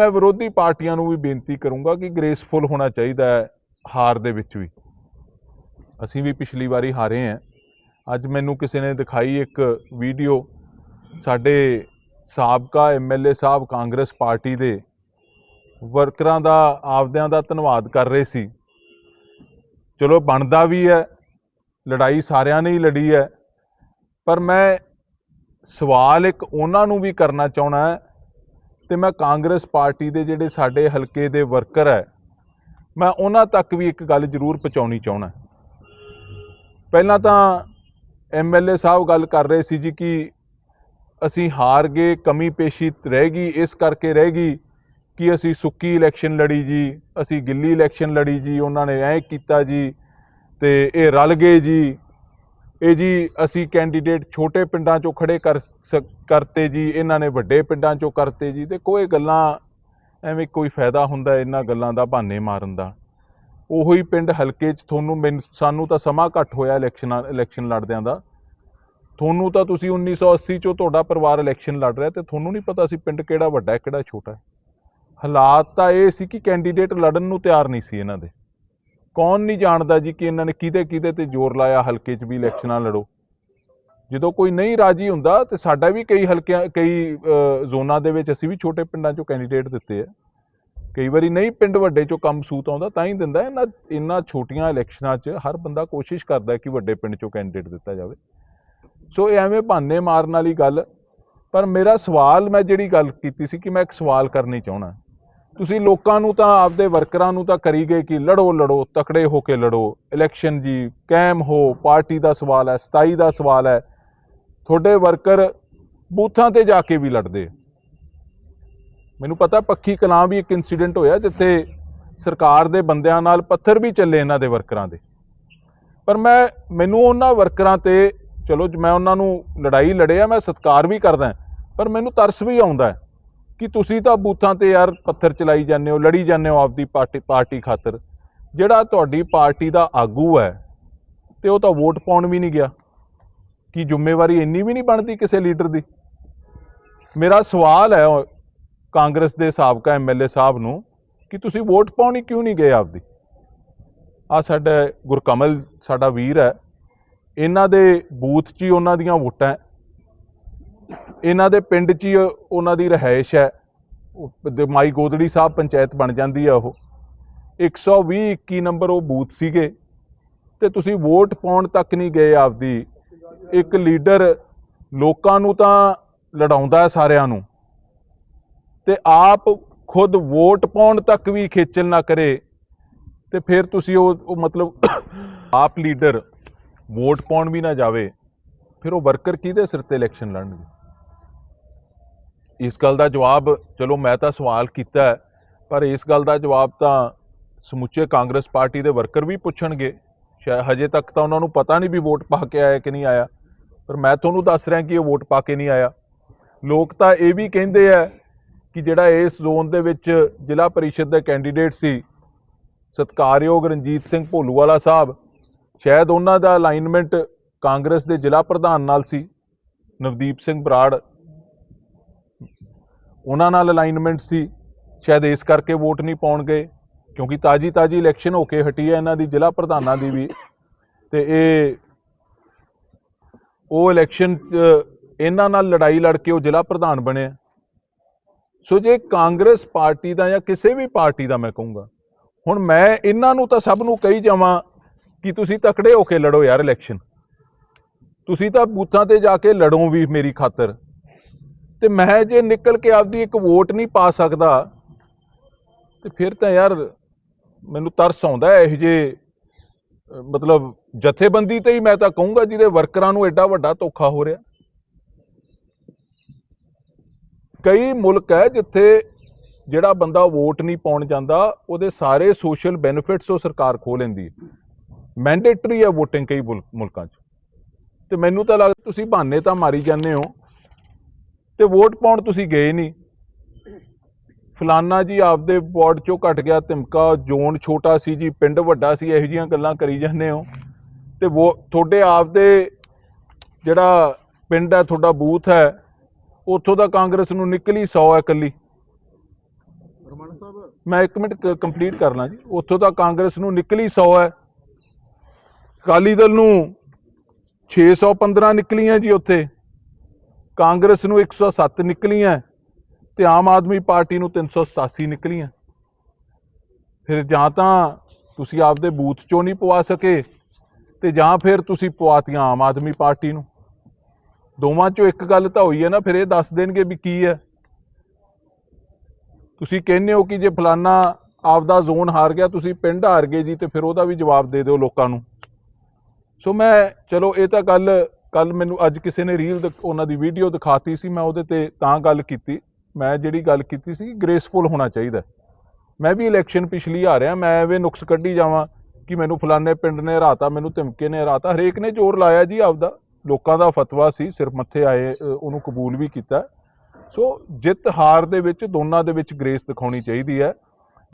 ਮੈਂ ਵਿਰੋਧੀ ਪਾਰਟੀਆਂ ਨੂੰ ਵੀ ਬੇਨਤੀ ਕਰੂੰਗਾ ਕਿ ਗ੍ਰੇਸਫੁਲ ਹੋਣਾ ਚਾਹੀਦਾ ਹੈ ਹਾਰ ਦੇ ਵਿੱਚ ਵੀ। ਅਸੀਂ ਵੀ ਪਿਛਲੀ ਵਾਰੀ ਹਾਰੇ ਹਾਂ। ਅੱਜ ਮੈਨੂੰ ਕਿਸੇ ਨੇ ਦਿਖਾਈ ਇੱਕ ਵੀਡੀਓ ਸਾਡੇ ਸਾਬਕਾ ਐਮਐਲਏ ਸਾਹਿਬ ਕਾਂਗਰਸ ਪਾਰਟੀ ਦੇ ਵਰਕਰਾਂ ਦਾ, ਆਪਦਿਆਂ ਦਾ ਧੰਨਵਾਦ ਕਰ ਰਹੇ ਸੀ। ਚਲੋ ਬਣਦਾ ਵੀ ਹੈ, ਲੜਾਈ ਸਾਰਿਆਂ ਨੇ ਹੀ ਲੜੀ ਹੈ, ਪਰ ਮੈਂ ਸਵਾਲ ਇੱਕ ਉਹਨਾਂ ਨੂੰ ਵੀ ਕਰਨਾ ਚਾਹਣਾ ਹੈ ਤੇ ਮੈਂ ਕਾਂਗਰਸ ਪਾਰਟੀ ਦੇ ਜਿਹੜੇ ਸਾਡੇ ਹਲਕੇ ਦੇ ਵਰਕਰ ਹੈ, ਮੈਂ ਉਹਨਾਂ ਤੱਕ ਵੀ ਇੱਕ ਗੱਲ ਜ਼ਰੂਰ ਪਹੁੰਚਾਉਣੀ ਚਾਹਣਾ ਪਹਿਲਾਂ ਤਾਂ ਐਮਐਲਏ ਸਾਹਿਬ ਗੱਲ ਕਰ ਰਹੇ ਸੀ ਜੀ ਕਿ ਅਸੀਂ ਹਾਰ ਗਏ ਕਮੀ ਪੇਸ਼ੀ ਰਹਿ ਗਈ, ਇਸ ਕਰਕੇ ਰਹਿ ਗਈ ਕਿ ਅਸੀਂ ਸੁੱਕੀ ਇਲੈਕਸ਼ਨ ਲੜੀ ਜੀ, ਅਸੀਂ ਗਿੱਲੀ ਇਲੈਕਸ਼ਨ ਲੜੀ ਜੀ, ਉਹਨਾਂ ਨੇ ਐਂ ਕੀਤਾ ਜੀ ਤੇ ਇਹ ਰਲ ਗਏ ਜੀ। ਇਹ ਜੀ ਅਸੀਂ ਕੈਂਡੀਡੇਟ ਛੋਟੇ ਪਿੰਡਾਂ ਚੋਂ ਖੜੇ ਕਰ ਸਕ- ਕਰਤੇ ਜੀ, ਇਹਨਾਂ ਨੇ ਵੱਡੇ ਪਿੰਡਾਂ ਚੋਂ ਕਰਤੇ ਜੀ, ਤੇ ਕੋਈ ਗੱਲਾਂ ਐਵੇਂ ਕੋਈ ਫਾਇਦਾ ਹੁੰਦਾ ਇਹਨਾਂ ਗੱਲਾਂ ਦਾ ਬਹਾਨੇ ਮਾਰਨ ਦਾ? ਉਹੀ ਪਿੰਡ ਹਲਕੇ 'ਚ ਤੁਹਾਨੂੰ ਮੈਨੂੰ, ਸਾਨੂੰ ਤਾਂ ਸਮਾਂ ਘੱਟ ਹੋਇਆ ਇਲੈਕਸ਼ਨਾਂ, ਇਲੈਕਸ਼ਨ ਲੜਦਿਆਂ ਦਾ। ਤੁਹਾਨੂੰ ਤਾਂ ਤੁਸੀਂ 1980 ਚੋਂ ਤੁਹਾਡਾ ਪਰਿਵਾਰ ਇਲੈਕਸ਼ਨ ਲੜ ਰਿਹਾ, ਤੇ ਤੁਹਾਨੂੰ ਨਹੀਂ ਪਤਾ ਸੀ ਪਿੰਡ ਕਿਹੜਾ ਵੱਡਾ ਹੈ, ਕਿਹੜਾ ਛੋਟਾ ਹੈ। ਹਾਲਾਤ ਤਾਂ ਇਹ ਸੀ ਕਿ ਕੈਂਡੀਡੇਟ ਲੜਨ ਨੂੰ ਤਿਆਰ ਨਹੀਂ ਸੀ ਇਹਨਾਂ ਦੇ। ਕੌਣ ਨਹੀਂ ਜਾਣਦਾ ਜੀ ਕਿ ਇਹਨਾਂ ਨੇ ਕਿਹਦੇ ਕਿਹਦੇ ਤੇ ਜ਼ੋਰ ਲਾਇਆ ਹਲਕੇ 'ਚ ਵੀ ਇਲੈਕਸ਼ਨਾਂ ਲੜੋ। ਜਦੋਂ ਕੋਈ ਨਹੀਂ ਰਾਜੀ ਹੁੰਦਾ ਤੇ ਸਾਡਾ ਵੀ ਕਈ ਹਲਕਿਆਂ, ਕਈ ਜ਼ੋਨਾਂ ਦੇ ਵਿੱਚ ਅਸੀਂ ਵੀ ਛੋਟੇ ਪਿੰਡਾਂ 'ਚੋਂ ਕੈਂਡੀਡੇਟ ਦਿੱਤੇ ਆ। ਕਈ ਵਾਰੀ ਨਹੀਂ ਪਿੰਡ ਵੱਡੇ 'ਚੋਂ ਕੰਮ ਸੂਤ ਆਉਂਦਾ ਤਾਂ ਹੀ ਦਿੰਦਾ ਇਹਨਾਂ ਇਹਨਾਂ ਛੋਟੀਆਂ ਇਲੈਕਸ਼ਨਾਂ 'ਚ ਹਰ ਬੰਦਾ ਕੋਸ਼ਿਸ਼ ਕਰਦਾ ਕਿ ਵੱਡੇ ਪਿੰਡ 'ਚੋਂ ਕੈਂਡੀਡੇਟ ਦਿੱਤਾ ਜਾਵੇ। ਸੋ ਇਹ ਐਵੇਂ ਬਹਾਨੇ ਮਾਰਨ ਵਾਲੀ ਗੱਲ। ਪਰ ਮੇਰਾ ਸਵਾਲ ਮੈਂ ਜਿਹੜੀ ਗੱਲ ਕੀਤੀ ਸੀ ਕਿ ਮੈਂ ਇੱਕ ਸਵਾਲ ਕਰਨੀ ਚਾਹਣਾ ਤੁਸੀਂ ਲੋਕਾਂ ਨੂੰ ਤਾਂ, ਆਪਦੇ ਵਰਕਰਾਂ ਨੂੰ ਤਾਂ ਕਰੀ ਗਏ ਕਿ ਲੜੋ ਲੜੋ, ਤਕੜੇ ਹੋ ਕੇ ਲੜੋ ਇਲੈਕਸ਼ਨ ਜੀ, ਕਾਇਮ ਹੋ, ਪਾਰਟੀ ਦਾ ਸਵਾਲ ਹੈ 27 ਦਾ ਸਵਾਲ ਹੈ। ਤੁਹਾਡੇ ਵਰਕਰ ਬੂਥਾਂ ਤੇ ਜਾ ਕੇ ਵੀ ਲੜਦੇ ਮੈਨੂੰ ਪਤਾ ਪੱਖੀ ਕਲਾਂ ਵੀ ਇੱਕ ਇਨਸੀਡੈਂਟ ਹੋਇਆ ਜਿੱਥੇ ਸਰਕਾਰ ਦੇ ਬੰਦਿਆਂ ਨਾਲ ਪੱਥਰ ਵੀ ਚੱਲੇ ਇਹਨਾਂ ਦੇ ਵਰਕਰਾਂ ਦੇ। ਪਰ ਮੈਂ, ਮੈਨੂੰ ਉਹਨਾਂ ਵਰਕਰਾਂ ਤੇ, ਚਲੋ ਮੈਂ ਉਹਨਾਂ ਨੂੰ ਲੜਾਈ ਲੜਿਆ, ਮੈਂ ਸਤਿਕਾਰ ਵੀ ਕਰਦਾ, ਪਰ ਮੈਨੂੰ ਤਰਸ ਵੀ ਆਉਂਦਾ ਕਿ ਤੁਸੀਂ ਤਾਂ ਬੂਥਾਂ ਤੇ ਯਾਰ ਪੱਥਰ ਚਲਾਈ ਜਾਂਦੇ ਹੋ, ਲੜੀ ਜਾਂਦੇ ਹੋ ਆਪਦੀ ਪਾਰਟੀ ਪਾਰਟੀ ਖਾਤਰ। ਜਿਹੜਾ ਤੁਹਾਡੀ ਪਾਰਟੀ ਦਾ ਆਗੂ ਹੈ, ਤੇ ਉਹ ਤਾਂ ਵੋਟ ਪਾਉਣ ਵੀ ਨਹੀਂ ਗਿਆ। ਕਿ ਜ਼ਿੰਮੇਵਾਰੀ ਇੰਨੀ ਵੀ ਨਹੀਂ ਬਣਦੀ ਕਿਸੇ ਲੀਡਰ ਦੀ? ਮੇਰਾ ਸਵਾਲ ਹੈ ਕਾਂਗਰਸ ਦੇ ਸਾਬਕਾ ਐਮਐਲਏ ਸਾਹਿਬ ਨੂੰ ਕਿ ਤੁਸੀਂ ਵੋਟ ਪਾਉਣੀ ਕਿਉਂ ਨਹੀਂ ਗਏ ਆਪਦੀ? ਆ ਸਾਡਾ ਗੁਰਕਮਲ, ਸਾਡਾ ਵੀਰ ਹੈ। ਇਹਨਾਂ ਦੇ ਬੂਥ 'ਚ ਹੀ ਉਹਨਾਂ ਦੀਆਂ ਵੋਟਾਂ ਇਹਨਾਂ ਦੇ ਪਿੰਡ 'ਚ ਹੀ ਉਹਨਾਂ ਦੀ ਰਹਿائش ਹੈ। ਮਾਈ ਗੋਦੜੀ ਸਾਹਿਬ ਪੰਚਾਇਤ ਬਣ ਜਾਂਦੀ ਆ ਉਹ। 120 21 ਨੰਬਰ ਉਹ ਬੂਥ ਸੀਗੇ। ਤੇ ਤੁਸੀਂ ਵੋਟ ਪਾਉਣ ਤੱਕ ਨਹੀਂ ਗਏ ਆਪਦੀ ਇੱਕ ਲੀਡਰ ਲੋਕਾਂ ਨੂੰ ਤਾਂ ਲੜਾਉਂਦਾ ਹੈ ਸਾਰਿਆਂ ਨੂੰ। ਤੇ ਆਪ ਖੁਦ ਵੋਟ ਪਾਉਣ ਤੱਕ ਵੀ ਖੇਚਲ ਨਾ ਕਰੇ। ਤੇ ਫਿਰ ਤੁਸੀਂ ਉਹ ਮਤਲਬ ਆਪ ਲੀਡਰ ਵੋਟ ਪਾਉਣ ਵੀ ਨਾ ਜਾਵੇ, ਫਿਰ ਉਹ ਵਰਕਰ ਕਿਹਦੇ ਸਿਰ ਤੇ ਇਲੈਕਸ਼ਨ ਲੜਨਗੇ? ਇਸ ਗੱਲ ਦਾ ਜਵਾਬ, ਚਲੋ ਮੈਂ ਤਾਂ ਸਵਾਲ ਕੀਤਾ ਪਰ ਇਸ ਗੱਲ ਦਾ ਜਵਾਬ ਤਾਂ ਸਮੁੱਚੇ ਕਾਂਗਰਸ ਪਾਰਟੀ ਦੇ ਵਰਕਰ ਵੀ ਪੁੱਛਣਗੇ। ਸ਼ਾਇਦ ਹਜੇ ਤੱਕ ਤਾਂ ਉਹਨਾਂ ਨੂੰ ਪਤਾ ਨਹੀਂ ਵੀ ਵੋਟ ਪਾ ਕੇ ਆਇਆ ਕਿ ਨਹੀਂ ਆਇਆ। ਪਰ ਮੈਂ ਤੁਹਾਨੂੰ ਦੱਸ ਰਿਹਾ ਕਿ ਉਹ ਵੋਟ ਪਾ ਕੇ ਨਹੀਂ ਆਇਆ। ਲੋਕ ਤਾਂ ਇਹ ਵੀ ਕਹਿੰਦੇ ਆ ਕਿ ਜਿਹੜਾ ਇਸ ਜ਼ੋਨ ਦੇ ਵਿੱਚ ਜ਼ਿਲ੍ਹਾ ਪਰਿਸ਼ਦ ਦਾ ਕੈਂਡੀਡੇਟ ਸੀ, ਸਤਕਾਰਯੋਗ ਰਣਜੀਤ ਸਿੰਘ ਭੋਲੂਵਾਲਾ ਸਾਹਿਬ, ਸ਼ਾਇਦ ਉਹਨਾਂ ਦਾ ਅਲਾਈਨਮੈਂਟ ਕਾਂਗਰਸ ਦੇ ਜ਼ਿਲ੍ਹਾ ਪ੍ਰਧਾਨ ਨਾਲ ਸੀ, ਨਵਦੀਪ ਸਿੰਘ ਬਰਾੜ। ਉਹਨਾਂ ਨਾਲ ਅਲਾਈਨਮੈਂਟ ਸੀ, ਸ਼ਾਇਦ ਇਸ ਕਰਕੇ ਵੋਟ ਨਹੀਂ ਪਾਉਣ ਗਏ ਕਿਉਂਕਿ ਤਾਜੀ ਤਾਜੀ ਇਲੈਕਸ਼ਨ ਹੋ ਕੇ ਹਟੀ ਹੈ ਇਹਨਾਂ ਦੀ, ਜ਼ਿਲ੍ਹਾ ਪ੍ਰਧਾਨਾਂ ਦੀ ਵੀ। ਤੇ ਇਹ, ਉਹ ਇਲੈਕਸ਼ਨ 'ਚ ਇਹਨਾਂ ਨਾਲ ਲੜਾਈ ਲੜ ਕੇ ਉਹ ਜ਼ਿਲ੍ਹਾ ਪ੍ਰਧਾਨ ਬਣੇ ਸੋ ਜੇ ਕਾਂਗਰਸ ਪਾਰਟੀ ਦਾ ਜਾਂ ਕਿਸੇ ਵੀ ਪਾਰਟੀ ਦਾ ਮੈਂ ਕਹੂੰਗਾ, ਹੁਣ ਮੈਂ ਇਹਨਾਂ ਨੂੰ ਤਾਂ ਸਭ ਨੂੰ ਕਹੀ ਜਾਵਾਂ ਕਿ ਤੁਸੀਂ ਤਕੜੇ ਹੋ ਕੇ ਲੜੋ ਯਾਰ ਇਲੈਕਸ਼ਨ ਤੁਸੀਂ ਤਾਂ ਬੂਥਾਂ ਤੇ ਜਾ ਕੇ ਲੜੋ ਵੀ ਮੇਰੀ ਖਾਤਰ। ਤੇ ਮੈਂ ਜੇ ਨਿਕਲ ਕੇ ਆਪਦੀ ਇੱਕ ਵੋਟ ਨਹੀਂ ਪਾ ਸਕਦਾ, ਤੇ ਫਿਰ ਤਾਂ ਯਾਰ ਮੈਨੂੰ ਤਰਸ ਆਉਂਦਾ ਹੈ ਇਹ ਜੇ ਮਤਲਬ ਜਥੇਬੰਦੀ ਤੇ ਹੀ ਮੈਂ ਤਾਂ ਕਹੂੰਗਾ ਜਿਹਦੇ ਵਰਕਰਾਂ ਨੂੰ ਐਡਾ ਵੱਡਾ ਧੋਖਾ ਹੋ ਰਿਹਾ। ਕਈ ਮੁਲਕ ਹੈ ਜਿੱਥੇ ਜਿਹੜਾ ਬੰਦਾ ਵੋਟ ਨਹੀਂ ਪਾਉਣ ਜਾਂਦਾ, ਉਹਦੇ ਸਾਰੇ ਸੋਸ਼ਲ ਬੈਨੀਫਿਟਸ ਉਹ ਸਰਕਾਰ ਖੋਹ ਲੈਂਦੀ ਹੈ। ਮੈਂਡੇਟਰੀ ਹੈ VOTING ਕਈ ਮੁਲ- ਮੁਲਕਾਂ 'ਚ। ਤੇ ਮੈਨੂੰ ਤਾਂ ਲੱਗਦਾ ਤੁਸੀਂ ਬਹਾਨੇ ਤਾਂ ਮਾਰੀ ਜਾਂਦੇ ਹੋ। ਤੇ ਵੋਟ ਪਾਉਣ ਤੁਸੀਂ ਗਏ ਨਹੀਂ। ਫਲਾਨਾ ਜੀ ਆਪਦੇ ਵਾਰਡ ਚੋਂ ਘਟ ਗਿਆ ਧਮਕਾ, ਜ਼ੋਨ ਛੋਟਾ ਸੀ ਜੀ, ਪਿੰਡ ਵੱਡਾ ਸੀ, ਇਹੋ ਜਿਹੀਆਂ ਗੱਲਾਂ ਕਰੀ ਜਾਂਦੇ ਹੋ। ਤੇ ਉਹ ਤੁਹਾਡੇ ਆਪਦੇ ਜਿਹੜਾ ਪਿੰਡ ਹੈ, ਤੁਹਾਡਾ ਬੂਥ ਹੈ, ਉੱਥੋਂ ਦਾ ਕਾਂਗਰਸ ਨੂੰ ਨਿਕਲੀ 100 ਹੈ ਇਕੱਲੀ। ਮੈਂ 1 ਮਿੰਟ ਕੰਪਲੀਟ ਕਰ ਲਾਂ ਜੀ। ਉੱਥੋਂ ਦਾ ਕਾਂਗਰਸ ਨੂੰ ਨਿਕਲੀ 100 ਹੈ। ਅਕਾਲੀ ਦਲ ਨੂੰ 615 ਨਿਕਲੀਆਂ ਜੀ ਉੱਥੇ। ਕਾਂਗਰਸ ਨੂੰ 107 ਨਿਕਲੀਆਂ। ਤੇ ਆਮ ਆਦਮੀ ਪਾਰਟੀ ਨੂੰ 387 ਨਿਕਲੀਆਂ। ਫਿਰ ਜਾਂ ਤਾਂ ਤੁਸੀਂ ਆਪਦੇ ਬੂਥ ਚੋਂ ਨਹੀਂ ਪਵਾ ਸਕੇ ਤੇ ਜਾਂ ਫਿਰ ਤੁਸੀਂ ਪਵਾਤੀਆਂ ਆਮ ਆਦਮੀ ਪਾਰਟੀ ਨੂੰ। ਦੋਵਾਂ ਚੋਂ ਇੱਕ ਗੱਲ ਤਾਂ ਹੋਈ ਹੈ ਨਾ, ਫਿਰ ਇਹ ਦੱਸ ਦੇਣਗੇ ਵੀ ਕੀ ਹੈ। ਤੁਸੀਂ ਕਹਿੰਦੇ ਹੋ ਕਿ ਜੇ ਫਲਾਨਾ ਆਪਦਾ ਜ਼ੋਨ ਹਾਰ ਗਿਆ, ਤੁਸੀਂ ਪਿੰਡ ਹਾਰ ਗਏ ਜੀ, ਤੇ ਫਿਰ ਉਹਦਾ ਵੀ ਜਵਾਬ ਦੇ ਦਿਓ ਲੋਕਾਂ ਨੂੰ। ਸੋ ਮੈਂ, ਚਲੋ ਇਹ ਤਾਂ ਗੱਲ ਕੱਲ ਮੈਨੂੰ ਅੱਜ ਕਿਸੇ ਨੇ ਰੀਲ ਉਹਨਾਂ ਦੀ ਵੀਡੀਓ ਦਿਖਾਤੀ ਸੀ, ਮੈਂ ਉਹਦੇ ਤੇ ਤਾਂ ਗੱਲ ਕੀਤੀ। ਮੈਂ ਜਿਹੜੀ ਗੱਲ ਕੀਤੀ ਸੀ ਗ੍ਰੇਸਫੁਲ ਹੋਣਾ ਚਾਹੀਦਾ ਮੈਂ ਵੀ ਇਲੈਕਸ਼ਨ ਪਿਛਲੀ ਆ ਰਿਹਾ, ਮੈਂ ਐਵੇਂ ਨੁਕਸ ਕੱਢੀ ਜਾਵਾਂ ਕਿ ਮੈਨੂੰ ਫਲਾਣੇ ਪਿੰਡ ਨੇ ਹਰਾਤਾ, ਮੈਨੂੰ ਧਮਕੇ ਨੇ ਹਰਾਤਾ। ਹਰੇਕ ਨੇ ਜ਼ੋਰ ਲਾਇਆ ਜੀ ਆਪਦਾ। ਲੋਕਾਂ ਦਾ ਫਤਵਾ ਸੀ, ਸਿਰ ਮੱਥੇ ਆਏ ਉਹਨੂੰ ਕਬੂਲ ਵੀ ਕੀਤਾ। ਸੋ ਜਿੱਤ ਹਾਰ ਦੇ ਵਿੱਚ ਦੋਨਾਂ ਦੇ ਵਿੱਚ ਗ੍ਰੇਸ ਦਿਖਾਉਣੀ ਚਾਹੀਦੀ ਹੈ।